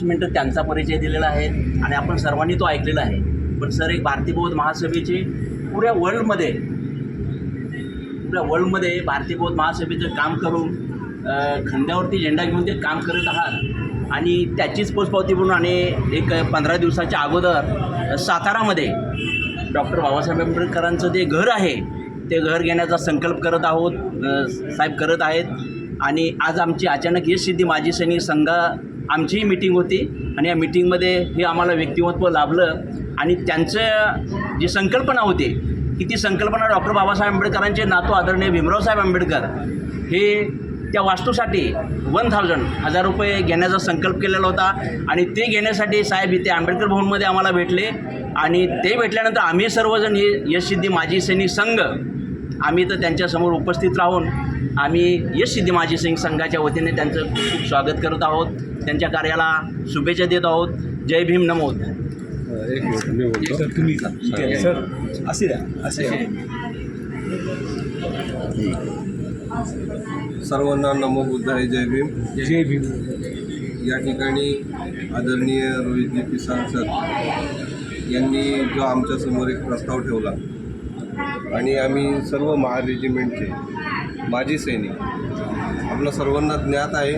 पाच मिनटं त्यांचा परिचय दिलेला आहे आणि आपण सर्वांनी तो ऐकलेला आहे. पण सर एक भारतीय बौद्ध महासभेचे पुऱ्या वर्ल्डमध्ये पुऱ्या वर्ल्डमध्ये भारतीय बौद्ध महासभेचं काम करून खंड्यावरती खांद्यावरती झेंडा घेऊन ते काम करत आहात. आणि त्याचीच पोचपावती म्हणून आणि एक पंधरा दिवसाच्या अगोदर सातारामध्ये डॉक्टर बाबासाहेब आंबेडकरांचं जे घर आहे ते घर घेण्याचा संकल्प करत आहोत साहेब करत आहेत. आणि आज आमची अचानक यश सिद्धी माजी सैनिक संघा आमचीही मिटिंग होती आणि या मिटिंगमध्ये हे आम्हाला व्यक्तिमत्व लाभलं आणि त्यांचं जी संकल्पना होती की ती संकल्पना डॉक्टर बाबासाहेब आंबेडकरांचे नातू आदरणीय भीमरावसाहेब आंबेडकर हे त्या वास्तूसाठी वन थाउजंड हजार रुपये घेण्याचा संकल्प केलेला होता आणि ते घेण्यासाठी साहेब इथे आंबेडकर भवनमध्ये आम्हाला भेटले आणि ते भेटल्यानंतर आम्ही सर्वजण हे यश सिद्धी माजी सैनिक संघ आम्ही तर त्यांच्यासमोर उपस्थित राहून आम्ही यश सिद्धी माजी सैनिक संघाच्या वतीने त्यांचं खूप खूप स्वागत करत आहोत. त्यांच्या कार्याला शुभेच्छा देत आहोत. जय भीम नमो. एक मिनिट मी बोलतो. सर तुम्ही सर असे द्या असे. सर्वांना नमो बुद्धाय जय भीम. जय भीम. या ठिकाणी आदरणीय रोहितजी पिसाळ सर यांनी जो आमच्यासमोर एक प्रस्ताव ठेवला आणि आम्ही सर्व महार रेजिमेंटचे माजी सैनिक आपलं सर्वांना ज्ञात आहे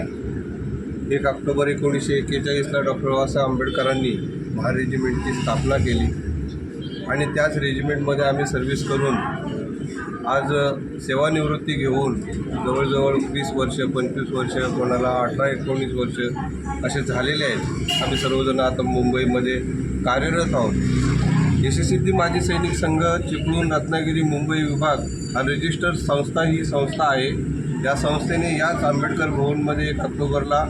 एक ऑक्टोबर एकोणीसशे एक्केचाळीसला डॉक्टर बाबासाहेब आंबेडकरांनी महार रेजिमेंटची स्थापना केली. आणि त्याच रेजिमेंटमध्ये आम्ही सर्व्हिस करून आज सेवानिवृत्ती घेऊन जवळजवळ वीस वर्ष पंचवीस वर्ष कोणाला अठरा एकोणीस वर्ष असे झालेले आहेत. आम्ही सर्वजण आता मुंबईमध्ये कार्यरत आहोत. यशस्वी माजी सैनिक संघ चिपळूण रत्नागिरी मुंबई विभाग हा रजिस्टर्ड संस्था ही संस्था आहे. या संस्थेने याच आंबेडकर भवनमध्ये एक ऑक्टोबरला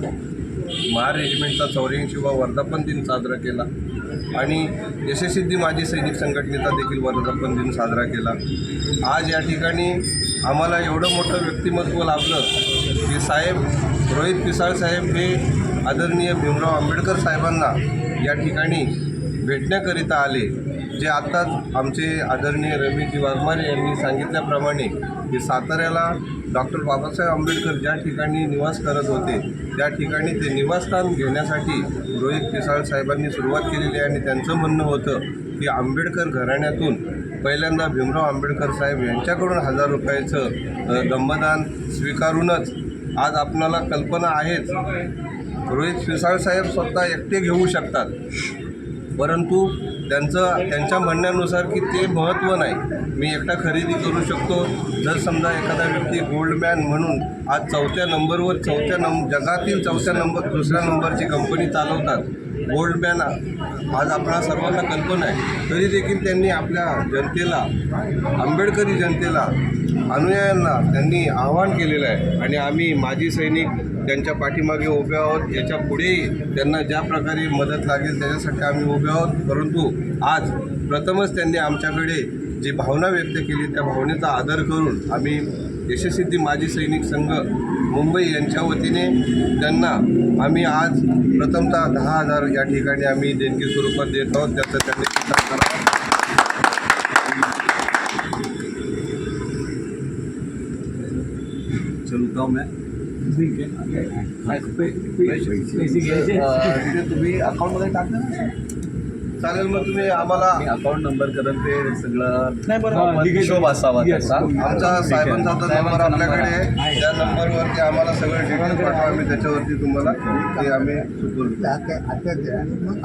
महार रेजिमेंटचा चौऱ्याऐंशीवा वर्धापन दिन साजरा केला. आणि यशस्वी माजी सैनिक संघटनेचा देखील वर्धापन दिन साजरा केला. आज या ठिकाणी आम्हाला एवढं मोठं व्यक्तिमत्व लाभलं की साहेब रोहित पिसाळ साहेब हे आदरणीय भीमराव आंबेडकर साहेबांना या ठिकाणी भेटण्याकरिता आले. जे आत्ताच आमचे आदरणीय रवीजी वाघमारे यांनी सांगितल्याप्रमाणे की साताऱ्याला डॉक्टर बाबासाहेब आंबेडकर ज्या ठिकाणी निवास करत होते त्या ठिकाणी ते निवासस्थान घेण्यासाठी रोहित पिसाळ साहेबांनी सुरुवात केलेली आहे. आणि त्यांचं म्हणणं होतं की आंबेडकर घराण्यातून पहिल्यांदा भीमराव आंबेडकर साहेब यांच्याकडून हजार रुपयाचं अ, दंभदान स्वीकारूनच आज आपणाला कल्पना आहेच. रोहित पिसाळ साहेब स्वतः एकटे घेऊ शकतात. परंतु त्यांचं त्यांच्या म्हणण्यानुसार की ते महत्त्व नाही. मी एकटा खरेदी करू शकतो. जर समजा एखादा व्यक्ती गोल्डमॅन म्हणून आज चौथ्या नंबरवर चौथ्या नंब जगातील चौथ्या नंबर दुसऱ्या नंबरची कंपनी चालवतात गोल्डमॅन आज आपल्या सर्वांना कल्पना आहे. तरी देखील त्यांनी आपल्या जनतेला आंबेडकरी जनतेला अनुयायांना त्यांनी आवाहन केलेलं आहे. आणि आम्ही माजी सैनिक त्यांच्या पाठीमागे उभे आहोत. याच्या पुढेही त्यांना ज्या प्रकारे मदत लागेल त्याच्यासाठी आम्ही उभे आहोत. परंतु आज प्रथमच त्यांनी आमच्याकडे जी भावना व्यक्त केली त्या भावनेचा आदर करून आम्ही यशस्वी माजी सैनिक संघ मुंबई यांच्या वतीने त्यांना आम्ही आज प्रथमतः दहा हजार या ठिकाणी आम्ही देणगी स्वरूपात देत आहोत. त्याचं त्यांनी चलता हूँ मैं. पैसे घ्यायचे. तिथे तुम्ही अकाउंटमध्ये टाकलं ना चालेल मग तुम्ही आम्हाला अकाउंट नंबर करून ते सगळं नाही बरं. हिशोब असावा. त्याचा. आमचा साहेबांचा नंबर आपल्याकडे आहे. त्या नंबरवरती आम्हाला सगळं डिटेल पाठवा. आम्ही त्याच्यावरती तुम्हाला ते आम्ही सुचवू